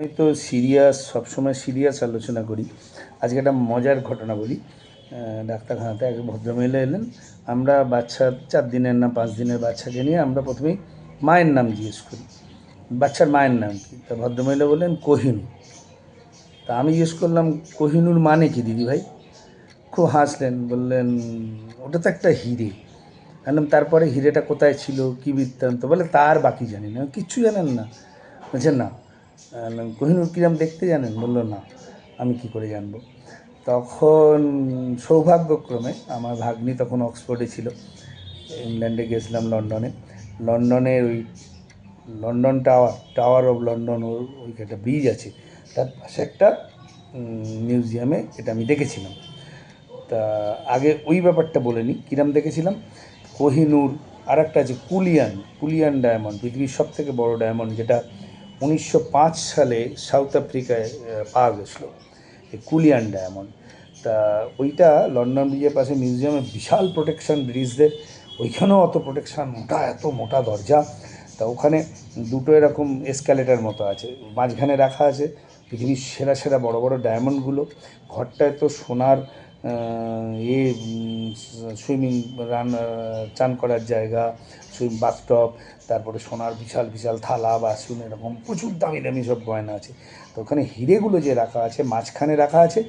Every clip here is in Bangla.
আমি তো সিরিয়াস, সবসময় সিরিয়াস আলোচনা করি। আজকে একটা মজার ঘটনা বলি। ডাক্তারখানাতে এক ভদ্রমহিলা এলেন। আমরা বাচ্চা, চার দিনের না পাঁচ দিনের বাচ্চাকে নিয়ে আমরা প্রথমেই মায়ের নাম জিজ্ঞেস করি। বাচ্চার মায়ের নাম কি? তা ভদ্রমহিলা বললেন, কোহিনূর। তা আমি জিজ্ঞেস করলাম, কোহিনুর মানে কি দিদি ভাই? খুব হাসলেন, বললেন, ওটা তো একটা হিরে। বললাম, তারপরে হিরেটা কোথায় ছিল? কী বৃত্তান্ত? বলে, তার বাকি জানি না। কিচ্ছু জানেন না। বলছেন না। কোহিনূর কিরাম দেখতে জানেন? বলল, না, আমি কি করে জানব? তখন সৌভাগ্যক্রমে আমার ভাগ্নি তখন অক্সফোর্ডে ছিল। ইংল্যান্ডে গেছিলাম লন্ডনে। লন্ডনের ওই London tower tower of London, ওর ওইখানে একটা ব্রিজ আছে। তার পাশে একটা মিউজিয়ামে এটা আমি দেখেছিলাম। তা আগে ওই ব্যাপারটা বলে নিই কিরাম দেখেছিলাম? কোহিনূর আর একটা আছে, কুলিয়ান কুলিয়ান ডায়মন্ড, পৃথিবীর সব থেকে বড় ডায়মন্ড, যেটা উনিশশো পাঁচ সালে সাউথ আফ্রিকায় পাওয়া গেছিল। কুলিয়ান ডায়মন্ড তা ওইটা লন্ডন ব্রিজের পাশে মিউজিয়ামে বিশাল প্রোটেকশন ব্রিজদের। ওইখানেও অত প্রোটেকশন, মোটা, এত মোটা দরজা। তা ওখানে দুটো এরকম এসকালেটার মতো আছে। মাঝখানে রাখা আছে পৃথিবীর সেরা সেরা বড় বড় ডায়মন্ডগুলো। ঘরটায় তো সোনার এ সুইমিং, রান চান করার জায়গা। সুইম বাথটব তারপরে সোনার বিশাল বিশাল থালা, বাসন, এরকম প্রচুর দামি দামি সব গয়না আছে। তো ওখানে হিরেগুলো যে রাখা আছে, মাঝখানে রাখা আছে,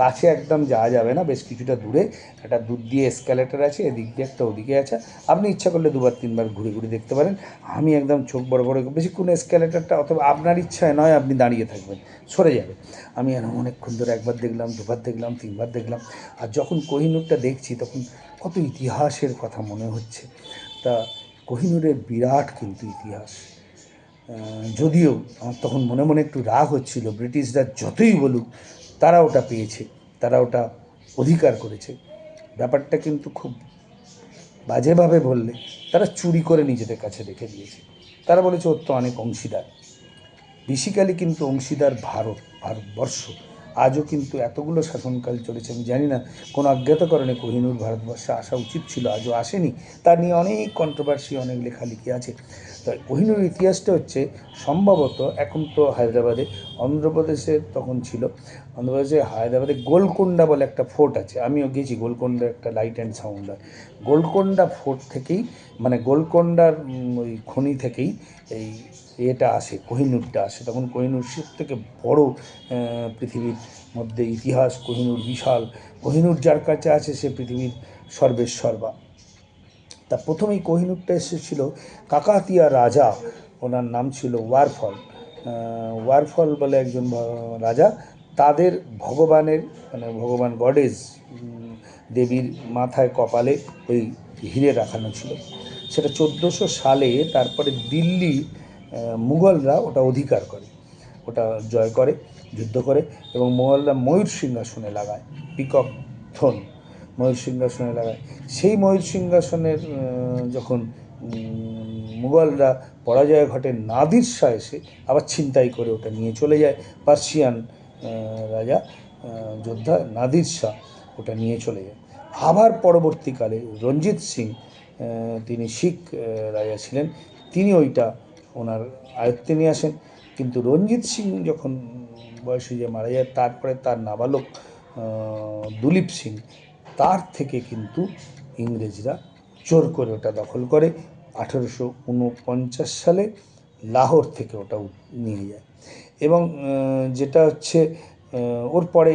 কাছে একদম যাওয়া যাবে না, বেশ কিছুটা দূরে। একটা দুধ দিয়ে এসকালেটার আছে, এদিক দিয়ে একটা ওদিকে আছে। আপনি ইচ্ছা করলে দুবার, তিনবার ঘুরে ঘুরে দেখতে পারেন। আমি একদম চোখ বড় বড়, বেশিক্ষণ এসকালেটারটা অথবা আপনার ইচ্ছায় নয়, আপনি দাঁড়িয়ে থাকবেন, সরে যাবে। আমি অনেকক্ষণ ধরে একবার দেখলাম, দুবার দেখলাম, তিনবার দেখলাম, আর যখন কোহিনূরটা দেখছি, তখন কত ইতিহাসের কথা মনে হচ্ছে। তা কোহিনূরের বিরাট কিন্তু ইতিহাস। যদিও আমার তখন মনে মনে একটু রাগ হচ্ছিল, ব্রিটিশরা যতই বলুক, তারা ওটা পেয়েছে, তারা ওটা অধিকার করেছে। ব্যাপারটা কিন্তু খুব বাজেভাবে বললে, তারা চুরি করে নিজেদের কাছে রেখে দিয়েছে। তারা বলেছে, ওর তো অনেক অংশীদার। বেসিক্যালি কিন্তু অংশীদার ভারত, ভারতবর্ষ। আজও কিন্তু এতগুলো শাসনকাল চলেছে, আমি জানি না, কোনো অজ্ঞাত কারণে কোহিনূর ভারতবর্ষে আসা উচিত ছিল, আজও আসেনি। তা নিয়ে অনেক কন্ট্রোভার্সি অনেক লেখালেখি আছে। তো কোহিনুর ইতিহাসটা হচ্ছে, সম্ভবত এখন তো হায়দ্রাবাদে, অন্ধ্রপ্রদেশে তখন ছিল, অন্ধ্রপ্রদেশে হায়দ্রাবাদে গোলকোন্ডা বলে একটা ফোর্ট আছে, আমিও গেছি গোলকোন্ডা, একটা লাইট অ্যান্ড সাউন্ড হয়। গোলকোন্ডা ফোর্ট থেকেই মানে গোলকোন্ডার ওই খনি থেকেই এই এটা আসে, কোহিনূরটা আসে। তখন কোহিনূর সব থেকে বড় পৃথিবীর মধ্যে ইতিহাস, কোহিনুর বিশাল। কোহিনূর যার কাছে আছে সে পৃথিবীর সর্বেশ্বর্বা তা প্রথমেই কোহিনূরটা এসেছিল কাকাতিয়া রাজা। ওনার নাম ছিল ওয়ারফল। ওয়ারফল বলে একজন রাজা। তাদের ভগবানের মানে ভগবান গডেজ দেবীর মাথায় কপালে ওই হিরে রাখানো ছিল। সেটা চোদ্দোশো সালে, তারপরে দিল্লি মুঘলরা ওটা অধিকার করে, ওটা জয় করে, যুদ্ধ করে এবং মোগলরা ময়ূর সিংহাসনে লাগায়, পিকক থন ময়ূর সিংহাসনে লাগায়। সেই ময়ূর সিংহাসনের যখন মুঘলরা পরাজয় ঘটে, নাদির শাহ এসে আবার ছিনতাই করে ওটা নিয়ে চলে যায়, পার্সিয়ান রাজা যোদ্ধা নাদির শাহ ওটা নিয়ে চলে যায়। আবার পরবর্তীকালে রঞ্জিত সিং তিনি শিখ রাজা ছিলেন, তিনি ওইটা ওনার আয়ত্তে নিয়ে আসেন। কিন্তু রঞ্জিত সিং যখন বয়সে যে মারা যায়, তারপরে তার নাবালক দুলীপ সিং, তার থেকে কিন্তু ইংরেজরা চোর করে ওটা দখল করে। আঠেরোশো উনপঞ্চাশ সালে লাহোর থেকে ওটা নিয়ে যায়। এবং যেটা হচ্ছে ওর পরে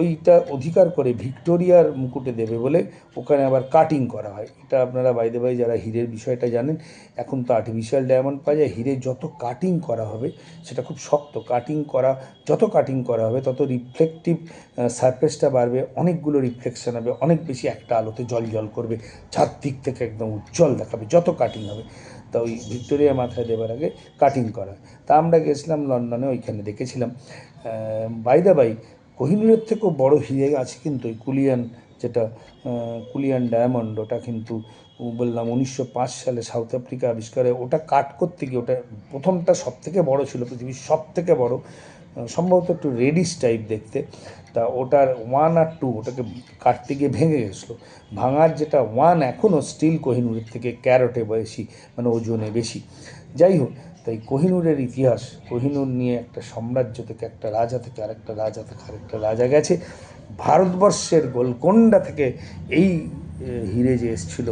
ওইটা অধিকার করে ভিক্টোরিয়ার মুকুটে দেবে বলে ওখানে আবার কাটিং করা হয়। এটা আপনারা বাইদে বাই যারা হীরের বিষয়টা জানেন, এখন তো আর্টিফিশিয়াল ডায়মন্ড পাওয়া যায়, হিরে যত কাটিং করা হবে, সেটা খুব শক্ত কাটিং করা, যত কাটিং করা হবে, তত রিফ্লেকটিভ সারফেসটা বাড়বে, অনেকগুলো রিফ্লেকশন হবে, অনেক বেশি একটা আলোতে জল জল করবে, চারদিক থেকে একদম উজ্জ্বল দেখাবে, যত কাটিং হবে। তা ওই ভিক্টোরিয়া মাথায় দেবার আগে কাটিং করা। তা আমরা গেছিলাম লন্ডনে, ওইখানে দেখেছিলাম। বাইদা বাই কোহিনুরের থেকেও বড় হিরে আছে কিন্তু ওই কুলিয়ান যেটা কুলিয়ান ডায়মন্ড, ওটা কিন্তু বললাম উনিশশো পাঁচ সালে সাউথ আফ্রিকা আবিষ্কারে, ওটা কাট করতে গিয়ে ওটা প্রথমটা সব থেকে বড় ছিল, পৃথিবীর সব থেকে বড়। সম্ভবত একটু রেডিস টাইপ দেখতে। তা ওটার ওয়ান আর টু ওটাকে কাটতে গিয়ে ভেঙে গেছিল। ভাঙার যেটা ওয়ান এখনও স্টিল কোহিনুরের থেকে ক্যারোটে বেশি মানে ওজনে বেশি। যাই হোক, তাই কোহিনুরের ইতিহাস, কোহিনুর নিয়ে একটা সাম্রাজ্য থেকে একটা রাজা থেকে আরেকটা রাজা থেকে আরেকটা রাজা গেছে। ভারতবর্ষের গোলকোন্ডা থেকে এই হিরে যে এসছিল,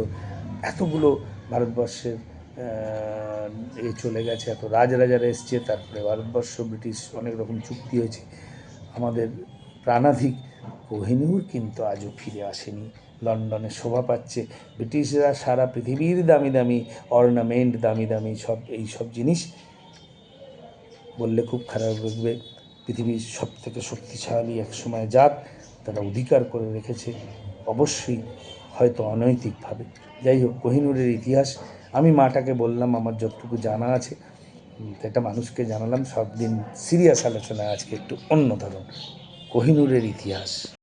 এতগুলো ভারতবর্ষের এ চলে গেছে, এত রাজরাজারা এসছে, তারপরে ভারতবর্ষ, ব্রিটিশ অনেক রকম চুক্তি হয়েছে। আমাদের প্রাণাধিক কোহিনুর কিন্তু আজও ফিরে আসেনি। লন্ডনে শোভা পাচ্ছে। ব্রিটিশরা সারা পৃথিবীর দামি দামি অর্নামেন্ট দামি দামি সব, এই সব জিনিস বললে খুব খারাপ লাগবে। পৃথিবীর সব থেকে শক্তিশালী একসময় জাত তারা অধিকার করে রেখেছে। অবশ্যই হয়তো অনৈতিকভাবে। যাই হোক, কোহিনুরের ইতিহাস আমি মাটাকে বললাম, আমার যতটুকু জানা আছে এটা মানুষকে জানালাম, সব দিন সিরিয়াস আলোচনা, আজকে একটু অন্য ধরন কোহিনুরের ইতিহাস।